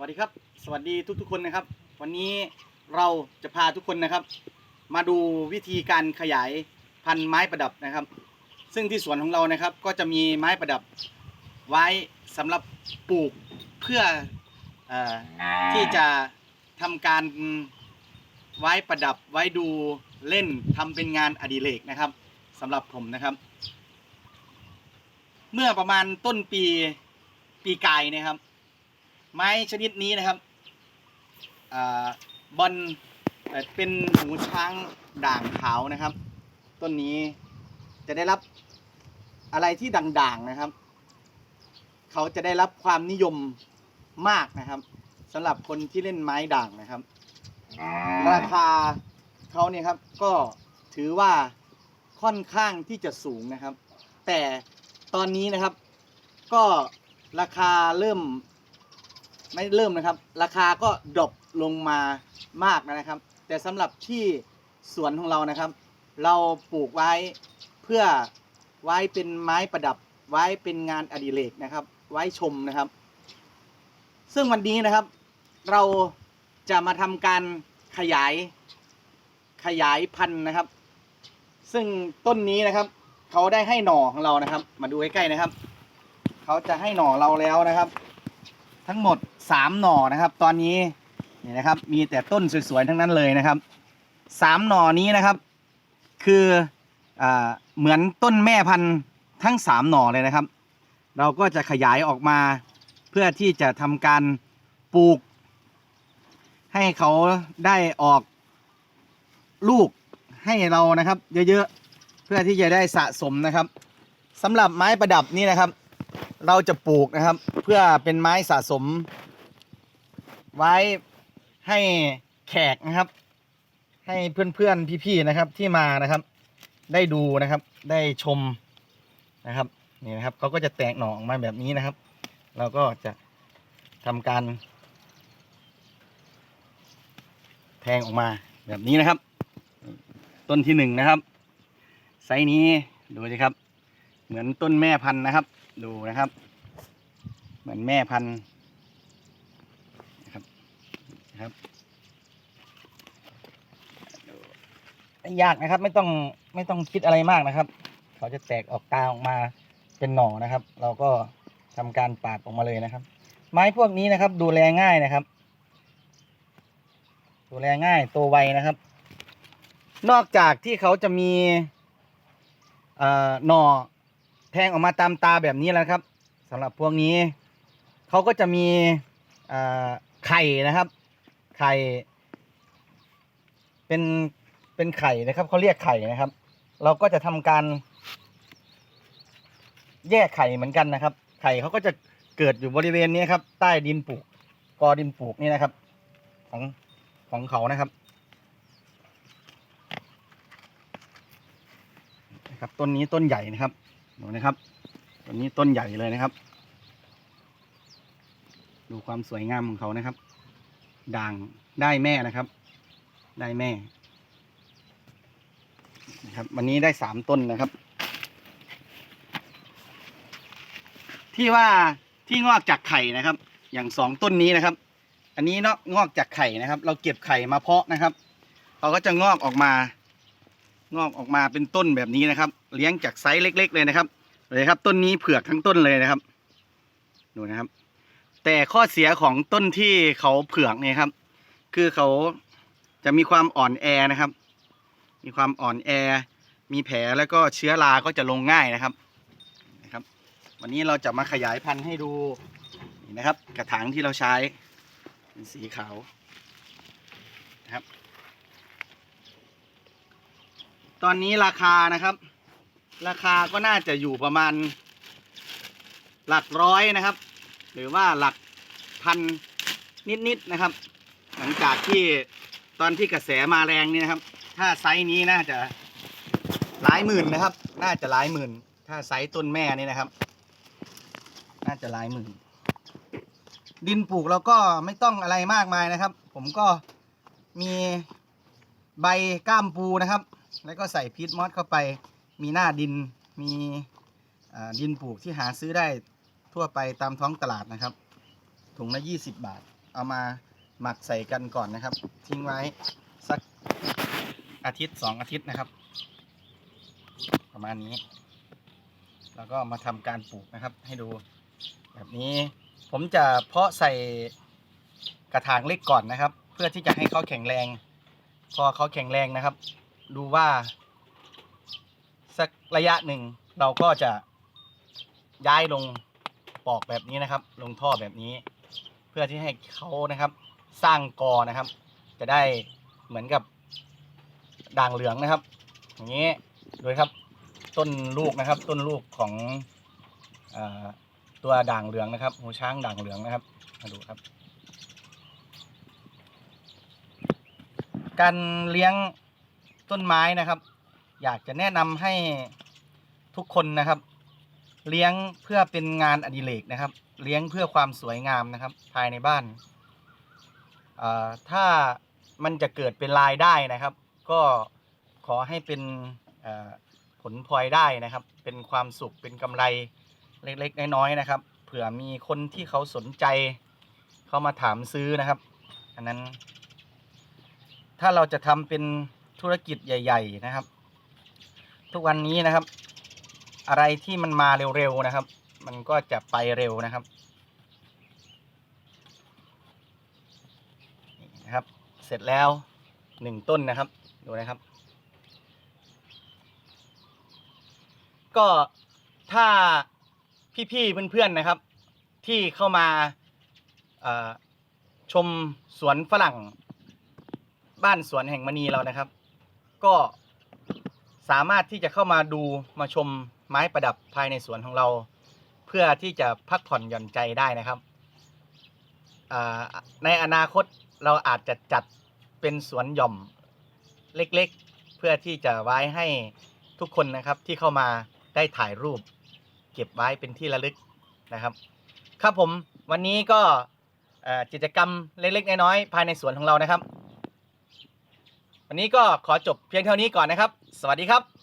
วัสดีครับ สวัสดีทุกๆคนนะครับ วันนี้เราจะพาทุกคนนะครับ มาดูวิธีการขยายพันธุ์ไม้ประดับนะครับ ซึ่งที่สวนของเรานะครับก็จะมีไม้ประดับไว้สำหรับปลูกเพื่ออที่จะทำการไว้ประดับไว้ดูเล่นทำเป็นงานอดิเรกนะครับสำหรับผมนะครับ เมื่อประมาณต้นปีปีกายนะครับ ไม้ชนิดนี้นะครับอบอลเอ่อเป็นหูช้างด่างขาวนะครับ ต้นนี้จะได้รับอะไรที่ด่างๆนะครับ เขาจะได้รับความนิยมมากนะครับสำหรับคนที่เล่นไม้ด่างนะครับ ราคาเขาเนี่ยครับก็ถือว่าค่อนข้างที่จะสูงนะครับ แต่ตอนนี้นะครับก็ราคาเริ่ม ไม่เริ่มนะครับ ราคาก็ดรอปลงมามากนะครับ แต่สำหรับที่สวนของเรานะครับ เราปลูกไว้เพื่อไว้เป็นไม้ประดับไว้เป็นงานอดิเรกนะครับ ไว้ชมนะครับ ซึ่งวันนี้นะครับ เราจะมาทำการขยายขยายพันธุ์นะครับ ซึ่งต้นนี้นะครับ เขาได้ให้หน่อของเรานะครับ มาดูใกล้ๆนะครับ เขาจะให้หน่อเราแล้วนะครับ ทั้งหมด สามหน่อนะครับ ตอนนี้นี่นะครับ มีแต่ต้นสวยๆทั้งนั้นเลยนะครับสามหน่อนี้นะครับ คืออเหมือนต้นแม่พันธุ์ทั้งสามหน่อเลยนะครับ เราก็จะขยายออกมาเพื่อที่จะทำการปลูก ให้เขาได้ออกลูกให้เรานะครับ เยอะๆ เพื่อที่จะได้สะสมนะครับสำหรับไม้ประดับนี่นะครับ เราจะปลูกนะครับ เพื่อเป็นไม้สะสม ไว้ให้แขกนะครับ ให้เพื่อนๆพี่ๆนะครับ ที่มานะครับ ได้ดูนะครับ ได้ชมนะครับนี่นะครับเขาก็จะแตกหน่อออกมาแบบนี้นะครับ เราก็จะทำการ แทงออกมาแบบนี้นะครับ ต้นที่หนึ่งนะครับ ไซส์นี้ดูสิครับ เหมือนต้นแม่พันธุ์นะครับ ดูนะครับ เหมือนแม่พันธุ์ นะครับยากนะครับ ไม่ต้องไม่ต้องคิดอะไรมากนะครับ เขาจะแตกออกตาออกมาเป็นหน่อนะครับ เราก็ทำการปาดออกมาเลยนะครับ ไม้พวกนี้นะครับ ดูแลง่ายนะครับ ดูแลง่ายโตวไวนะครับ นอกจากที่เขาจะมีเอ่อหน่อแทงออกมาตามตาแบบนี้แล้วครับสำหรับพวกนี้ เขาก็จะมีไข่นะครับ ไข่ เป็นเป็นไข่นะครับเขาเรียกไข่นะครับ เราก็จะทำการ แยกไข่เหมือนกันนะครับ ไข่เขาก็จะเกิดอยู่บริเวณนี้ครับ ใต้ดินปลูกกอดินปลูกนี่นะครับ ของของเขานะครับนะครับต้นนี้ต้นใหญ่นะครับดูนะครับตัวนี้ต้นใหญ่เลยนะครับ ดูความสวยงามของเขานะครับ ด่างได้แม่นะครับ ได้แม่นะครับ วันนี้ได้สามต้นนะครับ ที่ว่าที่งอกจากไข่นะครับ อย่างสองต้นนี้นะครับ อันนี้เนาะงอกจากไข่นะครับ เราเก็บไข่มาเพาะนะครับเขาก็จะงอกออกมา งอกออกมาเป็นต้นแบบนี้นะครับ เลี้ยงจากไซส์เล็ก ๆ เลยนะครับเลยครับ ต้นนี้เผือกทั้งต้นเลยนะครับ ดูนะครับ แต่ข้อเสียของต้นที่เขาเผือกเนี่ยครับ คือเขาจะมีความอ่อนแอนะครับ มีความอ่อนแอ มีแผลแล้วก็เชื้อราก็จะลงง่ายนะครับนะครับ วันนี้เราจะมาขยายพันธุ์ให้ดูนี่นะครับ กระถางที่เราใช้เป็นสีขาวนะครับ ตอนนี้ราคานะครับ ราคาก็น่าจะอยู่ประมาณหลักร้อยนะครับ หรือว่าหลักพันนิดๆนะครับ หลังจากที่ตอนที่กระแสมาแรงนี่นะครับ ถ้าไซส์นี้น่าจะหลายหมื่นนะครับ น่าจะหลายหมื่น ถ้าไซส์ต้นแม่นี่นะครับ น่าจะหลายหมื่น ดินปลูกเราก็ไม่ต้องอะไรมากมายนะครับ ผมก็มีใบก้ามปูนะครับ แล้วก็ใส่พีทมอสเข้าไป มีหน้าดิน มีดินปลูกที่หาซื้อได้ ทั่วไปตามท้องตลาดนะครับ ถุงละ 20 บาท เอามาหมักใส่กันก่อนนะครับ ทิ้งไว้สักอาทิตย์สองอาทิตย์นะครับ ประมาณนี้ แล้วก็มาทำการปลูกนะครับ ให้ดูแบบนี้ ผมจะเพาะใส่กระถางเล็กก่อนนะครับ เพื่อที่จะให้เขาแข็งแรง พอเขาแข็งแรงนะครับ ดูว่าสักระยะหนึ่งเราก็จะย้ายลง ปอกแบบนี้นะครับ ลงท่อแบบนี้ เพื่อที่ให้เขานะครับ สร้างกอนะครับ จะได้เหมือนกับด่างเหลืองนะครับ อย่างนี้โดยครับต้นลูกนะครับ ต้นลูกของออตัวด่างเหลืองนะครับหูช้างด่างเหลืองนะครับมาดูครับ การเลี้ยงต้นไม้นะครับ อยากจะแนะนำให้ทุกคนนะครับ เลี้ยงเพื่อเป็นงานอดิเรกนะครับ เลี้ยงเพื่อความสวยงามนะครับ ภายในบ้านถ้ามันจะเกิดเป็นรายได้นะครับ ก็ขอให้เป็นผลพลอยได้นะครับ เป็นความสุขเป็นกำไรเล็กๆน้อยๆนะครับ เผื่อมีคนที่เขาสนใจเขามาถามซื้อนะครับ อันนั้น ถ้าเราจะทำเป็นธุรกิจใหญ่ ๆ นะครับ ทุกวันนี้นะครับ อะไรที่มันมาเร็วๆนะครับ มันก็จะไปเร็วนะครับนะครับ เสร็จแล้วหนึ่งต้นนะครับดูนะครับ ก็ถ้าพี่ๆเพื่อนๆนะครับ ที่เข้ามาชมสวนฝรั่ง บ้านสวนแห่งมณีเรานะครับ ก็สามารถที่จะเข้ามาดูมาชม ไม้ประดับภายในสวนของเรา เพื่อที่จะพักผ่อนหย่อนใจได้นะครับในอนาคตเราอาจจะจัดเป็นสวนหย่อมเล็กๆ เพื่อที่จะไว้ให้ทุกคนนะครับที่เข้ามาได้ถ่ายรูป เก็บไว้เป็นที่ระลึกนะครับ ครับผมวันนี้ก็กิจกรรมเล็กๆ น้อยๆภายในสวนของเรานะครับ วันนี้ก็ขอจบเพียงเท่านี้ก่อนนะครับ สวัสดีครับ